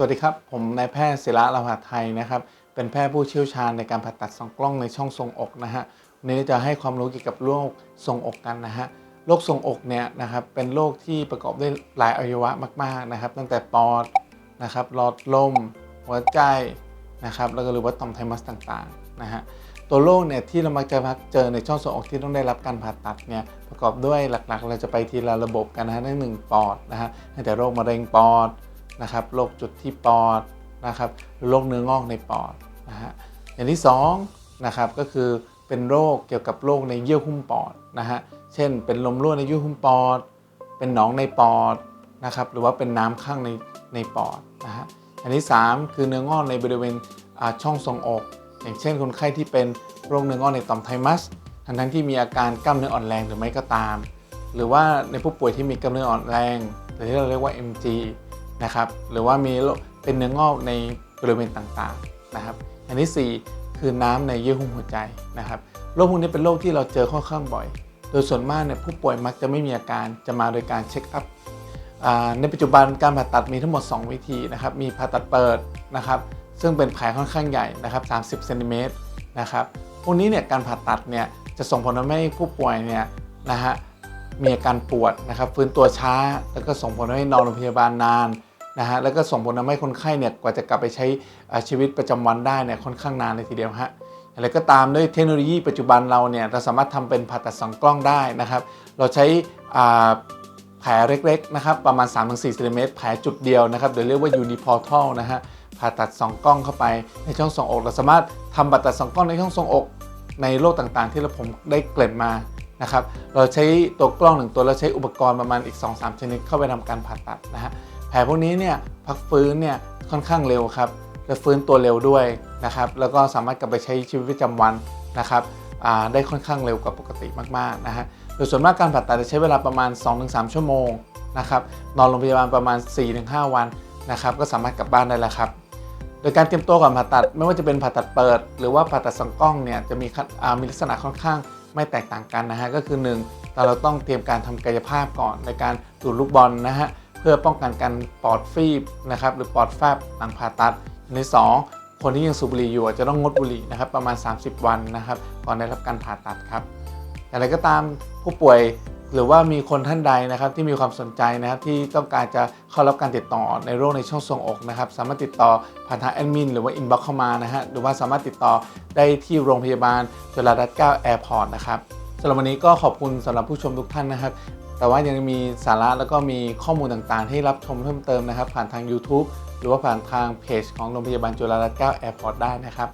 สวัสดีครับ ผมนายแพทย์ศิระลาภาไทยนะครับ เป็นแพทย์ผู้เชี่ยวชาญในการผ่าตัดสองกล้องในช่องทรงอกนะฮะวันนี้จะให้ความรู้เกี่ยวกับโรคทรงอกกันนะฮะโรคทรงอกเนี่ยนะครับเป็นโรคที่ประกอบด้วยหลายอวัยวะมากๆนะครับ ตั้งแต่ปอดนะครับหลอดลม หัวใจนะครับแล้วก็หรือว่าต่อมไทมัสต่างๆนะฮะตัวโรคเนี่ยที่เรามักจะมักเจอในช่องทรงอกที่ต้องได้รับการผ่าตัดเนี่ยประกอบด้วยหลักๆ เราจะไปทีละระบบกันนะฮะนั่นหนึ่งปอดนะฮะตั้งแต่โรคมะเร็งปอด นะครับโรคจุดที่ปอดนะครับโรคเนื้องอกในปอดนะฮะอย่างที่2นะครับก็คือเป็นโรคเกี่ยวกับโรคในเยื่อหุ้มปอดนะฮะเช่น เป็นลมรั่วในเยื่อหุ้มปอด เป็นหนองในปอดนะครับหรือว่าเป็นน้ำข้างในในปอดนะฮะอันที่ 3 คือเนื้องอกในบริเวณช่องทรงอก อย่างเช่น คนไข้ที่เป็นโรคเนื้องอกในต่อมไทมัสทั้งทั้งที่มีอาการกล้ามเนื้ออ่อนแรงหรือไม่ก็ตาม หรือว่าในผู้ป่วยที่มีกล้ามเนื้ออ่อนแรง หรือที่เราเรียกว่า MG นะครับ หรือว่ามีเป็นเนื้องอกในบริเวณต่างๆนะครับ อันที่ 4 คือน้ำในเยื่อหุ้มหัวใจนะครับโรคพวกนี้เป็นโรคที่เราเจอค่อนข้างบ่อย โดยส่วนมากเนี่ยผู้ป่วยมักจะไม่มีอาการจะมาโดยการเช็คอัพในปัจจุบันการผ่าตัดมีทั้งหมด 2 วิธีนะครับ มีผ่าตัดเปิดนะครับ ซึ่งเป็นแผลค่อนข้างใหญ่นะครับ 30เซนติเมตรนะครับ พวกนี้เนี่ยการผ่าตัดเนี่ยจะส่งผลทำให้ผู้ป่วยเนี่ยนะฮะมีอาการปวดนะครับ ฟื้นตัวช้า แล้วก็ส่งผลให้นอนโรงพยาบาลนาน นะฮะแล้วก็ส่งผลทำให้คนไข้เนี่ยกว่าจะกลับไปใช้ชีวิตประจำวันได้เนี่ยค่อนข้างนานเลยทีเดียวฮะอะไรก็ตามด้วยเทคโนโลยีปัจจุบันเราเนี่ยเราสามารถทำเป็นผ่าตัดสองกล้องได้นะครับ เราใช้แผลเล็กๆนะครับประมาณ 3-4เซนติเมตรแผลจุดเดียวนะครับเดี๋ยวเรียกว่า uniportal นะฮะผ่าตัด 2 กล้องเข้าไปในช่องทรงอก เราสามารถทำผ่าตัด 2 กล้องในช่องทรงอก ในโรคต่างๆ ที่เราผมได้เกริ่นมานะครับเราใช้ตัวกล้องหนึ่งตัวเราใช้อุปกรณ์ประมาณอีก 2-3 ชนิดเข้าไปทำการผ่าตัดนะฮะ แผลพวกนี้เนี่ยพักฟื้นเนี่ยค่อนข้างเร็วครับจะฟื้นตัวเร็วด้วยนะครับแล้วก็สามารถกลับไปใช้ชีวิตประจำวันนะครับได้ค่อนข้างเร็วกว่าปกติมากๆนะฮะโดยส่วนมากการผ่าตัดจะใช้เวลาประมาณ 2-3 ชั่วโมงนะครับนอนโรงพยาบาลประมาณ 4-5 วันนะครับก็สามารถกลับบ้านได้แล้วครับโดยการเตรียมตัวก่อนผ่าตัดไม่ว่าจะเป็นผ่าตัดเปิด หรือว่าผ่าตัดสองกล้องเนี่ยจะมีขั้นอ่ามีลักษณะค่อนข้างไม่แตกต่างกันนะฮะก็คือ 1 เราต้องเตรียมการทำกายภาพก่อนในการดูดลูกบอลนะฮะ เพื่อป้องกันการปอดฟีบนะครับหรือปอดแฟบหลังผ่าตัดอันที่สองคนที่ยังสูบบุหรี่อยู่จะต้องงดบุหรี่นะครับประมาณ 30 วันนะครับก่อนได้รับการผ่าตัดครับอย่างไรก็ตามผู้ป่วยหรือว่ามีคนท่านใดนะครับที่มีความสนใจนะครับที่ต้องการจะเข้ารับการติดต่อในโรคในช่องทรวงอกนะครับสามารถติดต่อผ่านทางแอดมินหรือว่าอินบ็อกเข้ามานะฮะหรือว่าสามารถติดต่อได้ที่โรงพยาบาลจุฬาลงกรณ์9แอร์พอร์ตนะครับสำหรับวันนี้ก็ขอบคุณสำหรับผู้ชมทุกท่านนะครับ แต่ว่ายังมีสาระแล้วก็มีข้อมูลต่างๆ ให้รับชมเพิ่มเติมนะครับ ผ่านทาง YouTube หรือว่าผ่านทางเพจของโรงพยาบาลจุฬาลงกรณ์9แอร์พอร์ตได้นะครับ